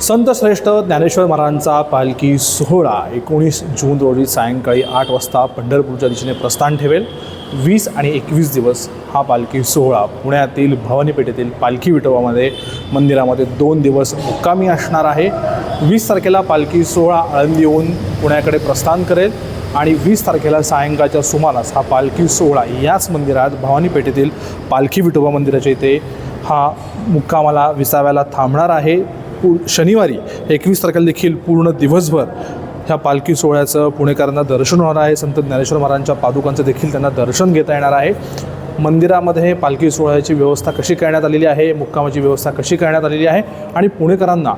संत श्रेष्ठ ज्ञानेश्वर महाराजांचा पालखी सोहळा एकोणीस जून रोजी सायंकाळी आठ वाजता पंढरपूरच्या दिशेने प्रस्थान ठेवेल. वीस आणि एकवीस दिवस हा पालखी सोहळा पुण्यातील भवानी पेठेतील पालखी विठोबामध्ये मंदिरामध्ये दोन दिवस मुक्कामी असणार आहे. वीस तारखेला पालखी सोहळा आळंदी येऊन पुण्याकडे प्रस्थान करेल आणि वीस तारखेला सायंकाळच्या सुमारास हा पालखी सोहळा याच मंदिरात भवानी पेठेतील पालखी विठोबा मंदिराच्या इथे हा मुक्कामाला विसाव्याला थांबणार आहे. पू शनिवारी एकवीस तारखेला देखील पूर्ण दिवसभर ह्या पालखी सोहळ्याचं पुणेकरांना दर्शन होणार आहे. संत ज्ञानेश्वर महाराजांच्या पादुकांचं देखील त्यांना दर्शन घेता येणार आहे. मंदिरामध्ये पालखी सोहळ्याची व्यवस्था कशी करण्यात आलेली आहे? मुक्कामाची व्यवस्था कशी करण्यात आलेली आहे? आणि पुणेकरांना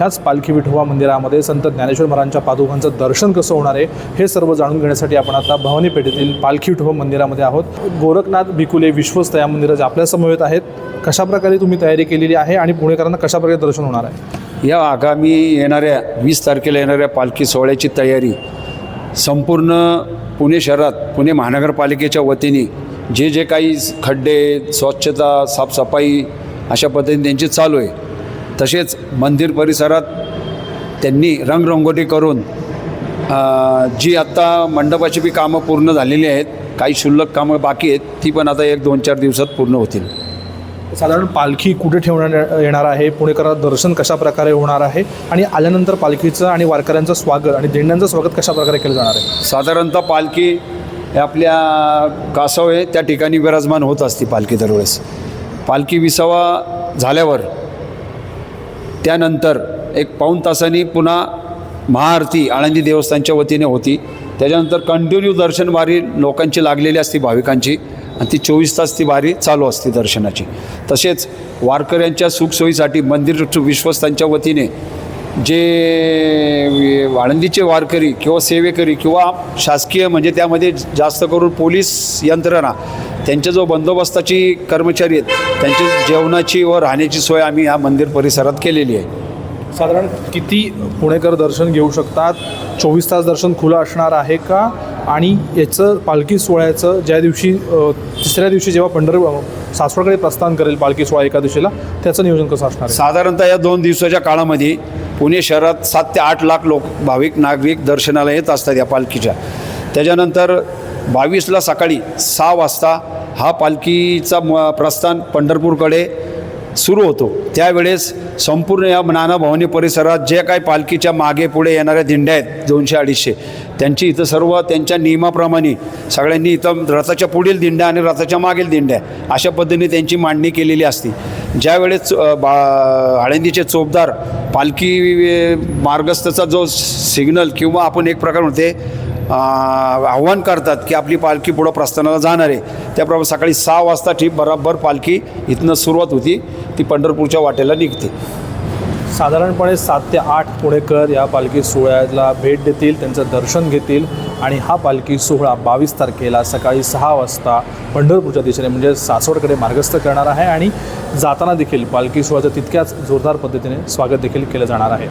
ह्याच पालखी विठोबा मंदिरामध्ये संत ज्ञानेश्वर महाराजांच्या पादुकांचं दर्शन कसं होणार आहे हे सर्व जाणून घेण्यासाठी आपण आता भवानी पेठेतील पालखी विठोबा मंदिरामध्ये आहोत. गोरखनाथ भिकुले विश्वस्त या मंदिराच्या आपल्या समवेत आहेत कशाप्रकारे तुम्ही तयारी केलेली आहे आणि पुणेकरांना कशाप्रकारे दर्शन होणार आहे? या आगामी येणाऱ्या वीस तारखेला येणाऱ्या पालखी सोहळ्याची तयारी संपूर्ण पुणे शहरात पुणे महानगरपालिकेच्या वतीने जे जे काही खड्डे स्वच्छता साफसफाई अशा पद्धतीने त्यांची चालू आहे. तसेच मंदिर परिसरात त्यांनी रंगरंगोटी करून जी आत्ता मंडपाची बी कामं पूर्ण झालेली आहेत काही क्षुल्लक कामं बाकी आहेत ती पण आता एक दोन चार दिवसात पूर्ण होतील. साधारण पालखी कुठे ठेवण्यात येणार आहे? पुणेकरांना दर्शन कशा प्रकारे होणार आहे? आणि आल्यानंतर पालखीचं आणि वारकऱ्यांचं स्वागत आणि दिंड्यांचं स्वागत कशा प्रकारे केलं जाणार आहे? साधारणतः पालखी आपल्या कासव त्या ठिकाणी विराजमान होत असते पालखी दरवेळेस. पालखी विसावा झाल्यावर त्यानंतर एक पाऊण तासांनी पुन्हा महाआरती आळंदी देवस्थानच्या वतीने होती. त्याच्यानंतर कंटिन्यू दर्शन वारी लोकांची लागलेली असते भाविकांची. आणि ती चोवीस तास ती वारी चालू असते दर्शनाची. तसेच वारकऱ्यांच्या सुखसोयीसाठी मंदिर विश्वस्तांच्या वतीने जे आळंदीचे वारकरी किंवा सेवेकरी किंवा शासकीय म्हणजे त्यामध्ये जास्त करून पोलीस यंत्रणा त्यांच्या जो बंदोबस्ताची कर्मचारी आहेत त्यांची जेवणाची व राहण्याची सोय आम्ही या मंदिर परिसरात केलेली आहे. साधारण किती पुणेकर दर्शन घेऊ शकतात? चोवीस तास दर्शन खुलं असणार आहे का? आणि याचं पालखी सोहळ्याचं ज्या दिवशी तिसऱ्या दिवशी जेव्हा पंढर सासवडकडे प्रस्थान करेल पालखी सोहळा एका दिवशीला त्याचं नियोजन कसं असणार साधारणतः या दोन दिवसाच्या काळामध्ये पुणे शहरात सात ते आठ लाख लोक भाविक नागरिक दर्शनाला येत असतात या पालखीच्या. त्याच्यानंतर बावीसला सकाळी सहा वाजता हा पालखीचा म प्रस्थान पंढरपूरकडे सुरू होतो. त्यावेळेस संपूर्ण या नानाभवानी परिसरात जे काही पालखीच्या मागे पुढे येणाऱ्या दिंड्या आहेत दोनशे अडीचशे त्यांची इथं सर्व त्यांच्या नियमाप्रमाणे सगळ्यांनी इथं रथाच्या पुढील दिंड्या आणि रथाच्या मागील दिंड्या अशा पद्धतीने त्यांची मांडणी केलेली असते. ज्यावेळेस बा आळंदीचे चोपदार पालखी मार्गस्थचा जो सिग्नल किंवा आपण एक प्रकार म्हणते आव्हान करतात की आपली पालखी पुढं प्रस्थानाला जाणार आहे. त्याप्रमाणे सकाळी सहा वाजता ठी बराबर पालखी इथनं सुरुवात होती. ती पंढरपूरच्या वाटेला निघते. साधारणपणे सात ते आठ पुणेकर या पालखी सोहळ्याला भेट देतील त्यांचं दर्शन घेतील आणि हा पालखी सोहळा बावीस तारखेला सकाळी सहा वाजता पंढरपूरच्या दिशेने म्हणजे सासवडकडे मार्गस्थ करणार आहे आणि जाताना देखील पालखी सोहळ्याचं तितक्याच जोरदार पद्धतीने स्वागत देखील केलं जाणार आहे.